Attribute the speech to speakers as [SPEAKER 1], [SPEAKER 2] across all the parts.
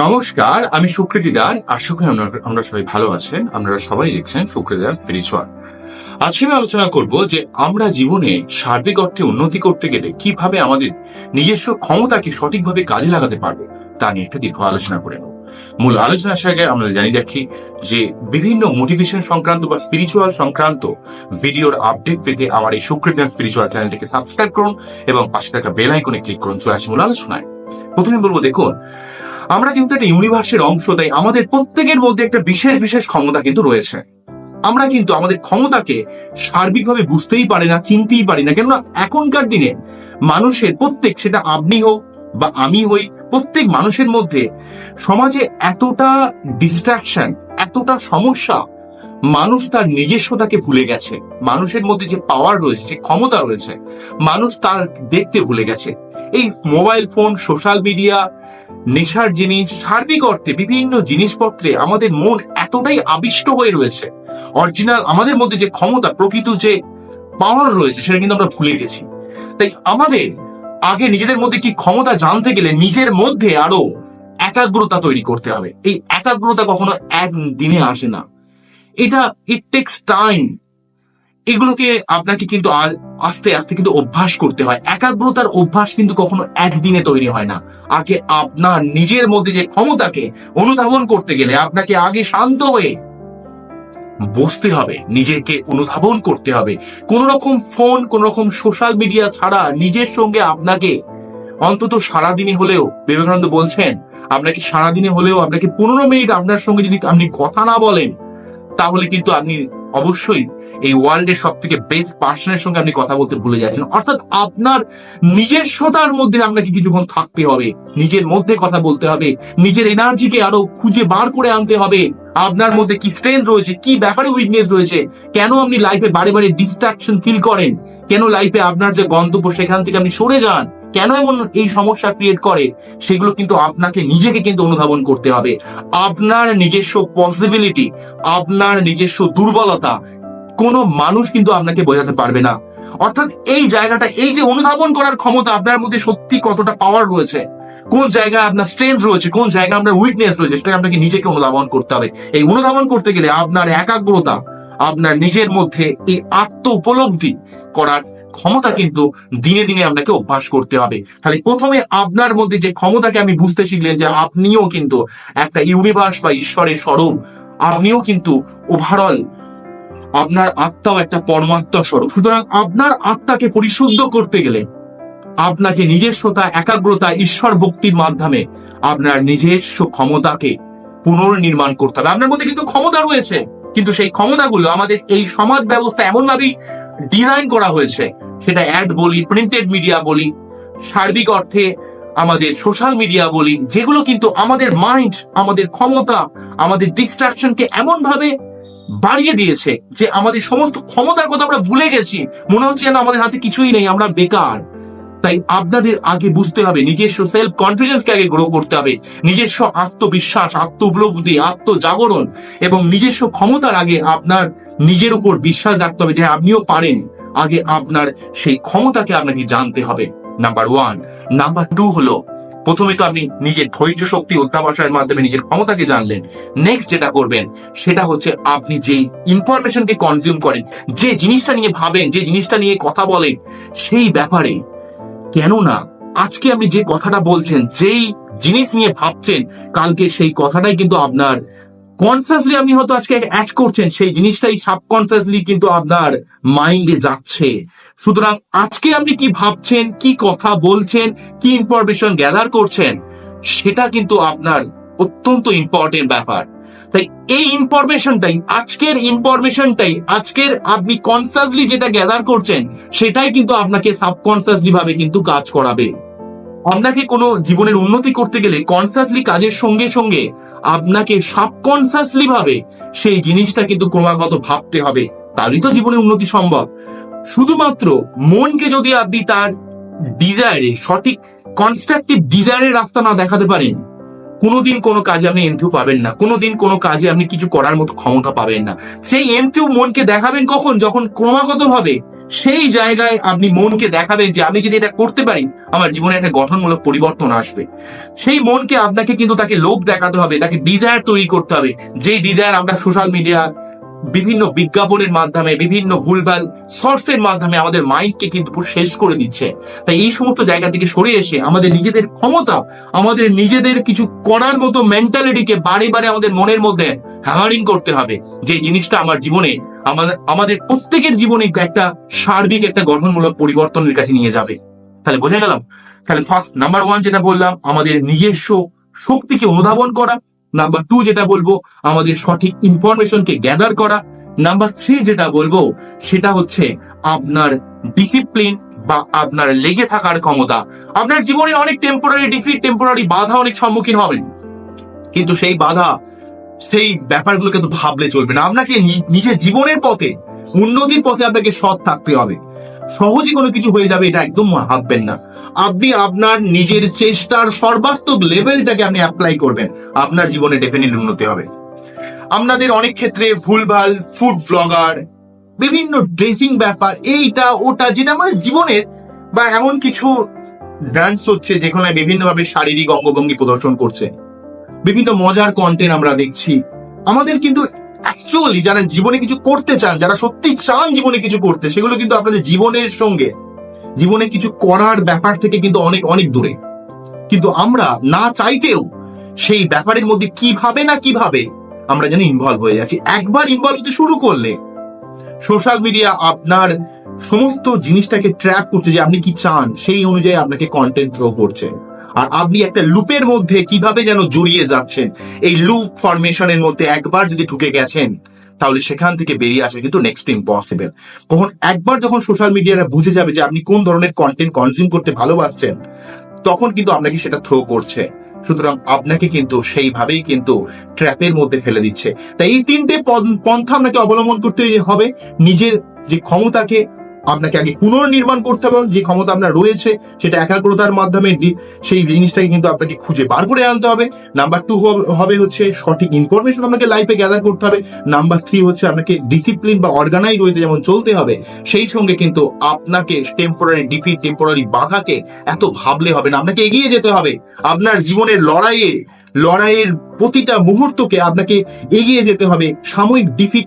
[SPEAKER 1] নমস্কার, আমি সুকৃতি দান আশা করি আমরা সবাই ভালো আছেন। আপনারা সবাই দেখছেন সুকৃতি স্পিরিচুয়াল আজকে আমি আলোচনা করব যে আমরা জীবনে সার্বিক অর্থে উন্নতি করতে গেলে কীভাবে আমাদের নিজস্ব ক্ষমতাকে সঠিকভাবে কাজে লাগাতে পারব, তা নিয়ে একটা দীর্ঘ আলোচনা করে মূল আলোচনার আগে আমরা জানিয়ে রাখি যে বিভিন্ন মোটিভেশন সংক্রান্ত বা স্পিরিচুয়াল সংক্রান্ত ভিডিওর আপডেট পেতে আমার এই সুকৃতি স্পিরিচুয়াল চ্যানেলটিকে সাবস্ক্রাইব করুন এবং পাশে থাকা বেল আইকনে ক্লিক করুন। চলে আসি মূল আলোচনায়। প্রথমে বলব, দেখুন আমরা কিন্তু একটা ইউনিভার্সের অংশ, তাই আমাদের প্রত্যেকের মধ্যে একটা বিশেষ বিশেষ ক্ষমতা কিন্তু রয়েছে। আমরা কিন্তু আমাদের ক্ষমতাকে সার্বিকভাবে বুঝতেই পারি না, চিনতেই পারি না, কেননা এখনকার দিনে মানুষের প্রত্যেক, সেটা আপনি হোক বা আমি হই, প্রত্যেক মানুষের মধ্যে সমাজে এতটা ডিস্ট্রাকশন এতটা সমস্যা, মানুষ তার নিজস্বতাকে ভুলে গেছে। মানুষের মধ্যে যে পাওয়ার রয়েছে, যে ক্ষমতা রয়েছে, মানুষ তার দেখতে ভুলে গেছে। এই মোবাইল ফোন সোশ্যাল মিডিয়া নেশার জিনিস, সার্বিক অর্থে বিভিন্ন জিনিসপত্রে আমাদের মন এতটাই আবিষ্ট হয়ে রয়েছে। অরিজিনাল আমাদের মধ্যে যে ক্ষমতা, প্রকৃত যে পাওয়ার রয়েছে, সেটা কিন্তু আমরা ভুলে গেছি। তাই আমাদের আগে নিজেদের মধ্যে কি ক্ষমতা জানতে গেলে নিজের মধ্যে আরও একাগ্রতা তৈরি করতে হবে। এই একাগ্রতা কখনো এক দিনে আসে না। এটা ইট টেক্স টাইম এগুলোকে আপনাকে কিন্তু আস্তে আস্তে কিন্তু অভ্যাস করতে হয়। একাগ্রতার অভ্যাস কিন্তু কখনো একদিনে তৈরি হয় না। আগে আপনার নিজের মধ্যে যে ক্ষমতাকে অনুধাবন করতে গেলে আপনাকে আগে শান্ত হয়ে বসতে হবে। নিজেকে অনুধাবন করতে হবে। কোন রকম ফোন কোন রকম সোশ্যাল মিডিয়া ছাড়া নিজের সঙ্গে আপনাকে অন্তত সারাদিনে হলেও, বিবেকানন্দ বলছেন, আপনাকে সারাদিনে হলেও আপনাকে পনেরো মিনিট আপনার সঙ্গে যদি আপনি কথা না বলেন, তাহলে কিন্তু আপনি অবশ্যই এই ওয়ার্ল্ডের সব থেকে বেস্ট পার্সনের সঙ্গে আপনি কথা বলতে ভুলে যাচ্ছেন। অর্থাৎ আপনার নিজস্বতার মধ্যে আপনাকে কিছুক্ষণ থাকতে হবে। নিজের মধ্যে কথা বলতে হবে। নিজের এনার্জিকে আরও খুঁজে বার করে আনতে হবে। আপনার মধ্যে কি স্ট্রেংথ রয়েছে? কি ব্যাপারে উইকনেস রয়েছে? কেন আপনি লাইফে বারে বারে ডিস্ট্রাকশন ফিল করেন? কেন লাইফে আপনার যে গন্তব্য সেখান থেকে আপনি সরে যান? কেন এমন এই সমস্যা ক্রিয়েট করে? সেগুলো কিন্তু আপনাকে নিজেকে কিন্তু অনুধাবন করতে হবে। আপনার নিজস্ব পসিবিলিটি আপনার নিজস্ব দুর্বলতা কোনো মানুষ কিন্তু আপনাকে বোঝাতে পারবে না। অর্থাৎ এই জায়গাটা, এই যে অনুধাবন করার ক্ষমতা আপনার মধ্যে সত্যি কতটা পাওয়ার রয়েছে, কোন জায়গায় আপনার স্ট্রেংথ রয়েছে, কোন জায়গায় আপনার উইকনেস রয়েছে সেটা আপনাকে নিজেকে অনুধাবন করতে হবে। এই অনুধাবন করতে গেলে আপনার একাগ্রতা, আপনার নিজের মধ্যে এই আত্ম উপলব্ধি করার ক্ষমতা কিন্তু দিনে দিনে আপনাকে অভ্যাস করতে হবে। তাহলে প্রথমে আপনার মধ্যে যে ক্ষমতাকে আমি বুঝতে শিখলেন যে আপনিও কিন্তু একটা ইউনিভার্স বা ঈশ্বরের স্বরূপ, আপনিও কিন্তু ওভারঅল আপনার আত্মাও একটা পরমাত্মা স্বরূপ। সুতরাং আপনার আত্মাকে পরিশুদ্ধ করতে গেলে আপনাকে নিজস্বতা, একাগ্রতা, ঈশ্বর ভক্তির মাধ্যমে আপনার নিজস্ব ক্ষমতাকে পুনর্নির্মাণ করতে হবে। আপনার মধ্যে কিন্তু ক্ষমতা রয়েছে, কিন্তু সেই ক্ষমতাগুলো আমাদের এই সমাজ ব্যবস্থা এমন ভাবেই ডিজাইন করা হয়েছে, সেটা অ্যাড বলি প্রিন্টেড মিডিয়া বলি, সার্বিক অর্থে আমাদের সোশ্যাল মিডিয়া বলি, যেগুলো কিন্তু আমাদের মাইন্ড আমাদের ক্ষমতা, আমাদের ডিস্ট্রাকশনকে এমন ভাবে বাড়িয়ে দিয়েছে যে আমাদের সমস্ত ক্ষমতার কথা আমরা ভুলে গেছি। মনে হচ্ছে যেন আমাদের হাতে কিছুই নেই, আমরা বেকার। তাই আপনাদের আগে বুঝতে হবে, নিজস্ব সেলফ কনফিডেন্সকে আগে গ্রো করতে হবে। নিজস্ব আত্মবিশ্বাস আত্ম উপলব্ধি আত্মজাগরণ এবং নিজস্ব ক্ষমতার আগে আপনার নিজের উপর বিশ্বাস রাখতে হবে যে আপনিও পারেন। আগে আপনার সেই ক্ষমতাকে আপনাকে জানতে হবে। নাম্বার ওয়ান নাম্বার টু হলো প্রথমে তো আপনি নিজের ধৈর্য শক্তি অধ্যাবসায়ের মাধ্যমে নিজের ক্ষমতাকে জানলেন। নেক্সট যেটা করবেন, সেটা হচ্ছে আপনি যে ইনফরমেশনকে কনজিউম করেন, যে জিনিসটা নিয়ে ভাবেন, যে জিনিসটা নিয়ে কথা বলেন, সেই ব্যাপারে কেননা আজকে আপনি যে কথাটা বলছেন, যেই জিনিস নিয়ে ভাবছেন, কালকে সেই কথাটাই কিন্তু আপনার কনসিয়াসলি আপনি হয়তো আজকে অ্যাড করছেন, সেই জিনিসটাই সাবকনসিয়াসলি কিন্তু আপনার মাইন্ডে যাচ্ছে। সুতরাং আজকে আপনি কি ভাবছেন, কি কথা বলছেন, কি ইনফরমেশন গ্যাদার করছেন, সেটা কিন্তু আপনার অত্যন্ত ইম্পর্টেন্ট ব্যাপার। তাই এই ইনফরমেশনটাই আজকের ইনফরমেশনটাই আজকের আপনি কনসিয়াসলি যেটা গ্যাদার করছেন, সেটাই কিন্তু আপনাকে সাবকনসিয়াসলি ভাবে কিন্তু কাজ করাবে। আপনাকে কোনো জীবনের উন্নতি করতে গেলে কনসিয়াসলি কাজের সঙ্গে সঙ্গে আপনাকে সাবকনসিয়াসলি ভাবে সেই জিনিসটা কিন্তু ক্রমাগত ভাবতে হবে। তাহলেই তো জীবনে উন্নতি সম্ভব। শুধুমাত্র মনকে যদি আপনি তার ডিজায়ারে সঠিক কনস্ট্রাকটিভ ডিজায়ারের রাস্তা না দেখাতে পারেন, কোনোদিন কোনো কাজে আপনি এন্থু পাবেন না। কোনোদিন কোনো কাজে আপনি কিছু করার মতো ক্ষমতা পাবেন না। সেই এন্থু মনকে দেখাবেন কখন? যখন ক্রমাগত ভাবে সেই জায়গায় আপনি মনকে দেখাবেন যে আমি যদি এটা করতে পারি, আমার জীবনে একটা গঠনমূলক পরিবর্তন আসবে। সেই মনকে আপনাকে কিন্তু তাকে লোভ দেখাতে হবে, তাকে ডিজায়ার তৈরি করতে হবে। যে ডিজায়ার আমরা সোশ্যাল মিডিয়া বিভিন্ন বিজ্ঞাপনের মাধ্যমে, বিভিন্ন ভুলভাল সোর্সের মাধ্যমে আমাদের মাইন্ডকে কিন্তু শেষ করে দিচ্ছে। তাই এই সমস্ত জায়গা থেকে সরে এসে আমাদের নিজেদের ক্ষমতা, আমাদের নিজেদের কিছু করার মতো মেন্টালিটিকে বারে বারে আমাদের মনের মধ্যে হ্যামারিং করতে হবে। যে জিনিসটা আমার জীবনে আমাদের আমাদের প্রত্যেকের জীবনে একটা সার্বিক, একটা গঠনমূলক পরিবর্তনের কাছে নিয়ে যাবে। তাহলে বোঝা গেলাম? তাহলে ফার্স্ট নাম্বার ওয়ান যেটা বললাম, আমাদের নিজস্ব শক্তিকে অনুধাবন করা। নাম্বার টু যেটা বলব, আমাদের সঠিক ইনফরমেশনকে গ্যাদার করা। নাম্বার থ্রি যেটা বলব, সেটা হচ্ছে আপনার ডিসিপ্লিন বা আপনার লেগে থাকার ক্ষমতা। আপনার জীবনে অনেক টেম্পোরারি ডিফিট টেম্পোরারি বাধা অনেক সম্মুখীন হবেন। কিন্তু সেই বাধা সেই ব্যাপারগুলোকে তো ভাবলে চলবে না। আপনাকে নিজের জীবনের পথে, উন্নতির পথে আপনাকে সৎ থাকতে হবে। সহজে কোনো কিছু হয়ে যাবে এটা একদম ভাববেন না। আপনি আপনার নিজের চেষ্টার সর্বাত্মক লেভেলটাকে আপনি অ্যাপ্লাই করবেন। আপনার জীবনে ডেফিনেটলি উন্নতি হবে। আপনাদের অনেক ক্ষেত্রে ভুলভাল ফুড ব্লগার বিভিন্ন ড্রেসিং ব্যাপার, এইটা, ওটা, যেটা আমাদের জীবনের বা এমন কিছু ডান্স হচ্ছে যেখানে বিভিন্নভাবে শারীরিক অঙ্গভঙ্গি প্রদর্শন করছে। বিভিন্ন মজার কন্টেন্ট আমরা দেখছি। আমাদের কিন্তু অ্যাকচুয়ালি যারা জীবনে কিছু করতে চান, যারা সত্যি চান জীবনে কিছু করতে, সেগুলো কিন্তু আপনাদের জীবনের সঙ্গে, জীবনে কিছু করার ব্যাপার থেকে কিন্তু অনেক অনেক দূরে। কিন্তু আমরা না চাইতেও সেই ব্যাপারের মধ্যে কীভাবে না কীভাবে আমরা যেন ইনভলভ হয়ে যাচ্ছি। একবার ইনভলভ হতে শুরু করলে সোশ্যাল মিডিয়া আপনার সমস্ত জিনিসটাকে ট্র্যাক করছে যে আপনি কি চান, সেই অনুযায়ী আপনাকে কন্টেন্ট থ্রো করছে। আর আপনি একটা লুপের মধ্যে কীভাবে যেন জড়িয়ে যাচ্ছেন, এই লুপ ফরমেশনের মধ্যে একবার যদি ঢুকে গেছেন, তাহলে সেখান থেকে বেরিয়ে আসা কিন্তু নেক্সট ইম্পসিবল কখন একবার যখন সোশ্যাল মিডিয়ারা বুঝে যাবে যে আপনি কোন ধরনের কন্টেন্ট কনজিউম করতে ভালোবাসছেন, তখন কিন্তু আপনাকে সেটা থ্রো করছে। সুতরাং আপনাকে কিন্তু সেইভাবেই কিন্তু ট্র্যাপের মধ্যে ফেলে দিচ্ছে। তাই এই তিনটে পন্থা আপনাকে অবলম্বন করতে হবে, নিজের যে ক্ষমতাকে আপনাকে আগে পুনর্নির্মাণ করতে হবে যে ক্ষমতা আপনার রয়েছে, সেটা একাগ্রতার মাধ্যমে সেই জিনিসটাকে কিন্তু আপনাকে খুঁজে বার করে আনতে হবে। নাম্বার টু হবে হচ্ছে সঠিক ইনফরমেশন আপনাকে লাইফে গ্যাদার করতে হবে। নাম্বার থ্রি হচ্ছে আপনাকে ডিসিপ্লিন বা অর্গানাইজ হইতে যেমন চলতে হবে, সেই সঙ্গে কিন্তু আপনাকে টেম্পোরারি ডিফিট টেম্পোরারি বাধাকে এত ভাবলে হবে না। আপনাকে এগিয়ে যেতে হবে। আপনার জীবনের লড়াইয়ে লড়াইয়ের প্রতিটা মুহূর্তকে আপনাকে এগিয়ে যেতে হবে। সাময়িক ডিফিট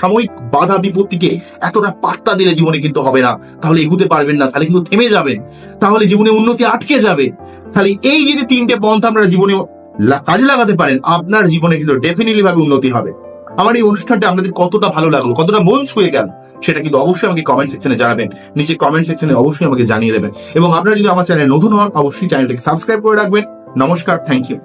[SPEAKER 1] সাময়িক বাধা বিপত্তিকে এতটা পাত্তা দিলে জীবনে কিন্তু হবে না। তাহলে এগুতে পারবেন না, তাহলে কিন্তু থেমে যাবেন। তাহলে জীবনে উন্নতি আটকে যাবে। তাহলে এই যদি তিনটে পন্থা আপনারা জীবনে কাজে লাগাতে পারেন, আপনার জীবনে কিন্তু ডেফিনেটলি ভাবে উন্নতি হবে। আমার এই অনুষ্ঠানটা আপনাদের কতটা ভালো লাগল, কতটা মন ছুঁয়ে গেল, সেটা কিন্তু অবশ্যই আমাকে কমেন্ট সেকশনে জানাবেন। নিচে কমেন্ট সেকশনে অবশ্যই আমাকে জানিয়ে দেবেন। এবং আপনারা যদি আমার চ্যানেল নতুন হন, অবশ্যই চ্যানেলটাকে সাবস্ক্রাইব করে রাখবেন। নমস্কার থ্যাংক ইউ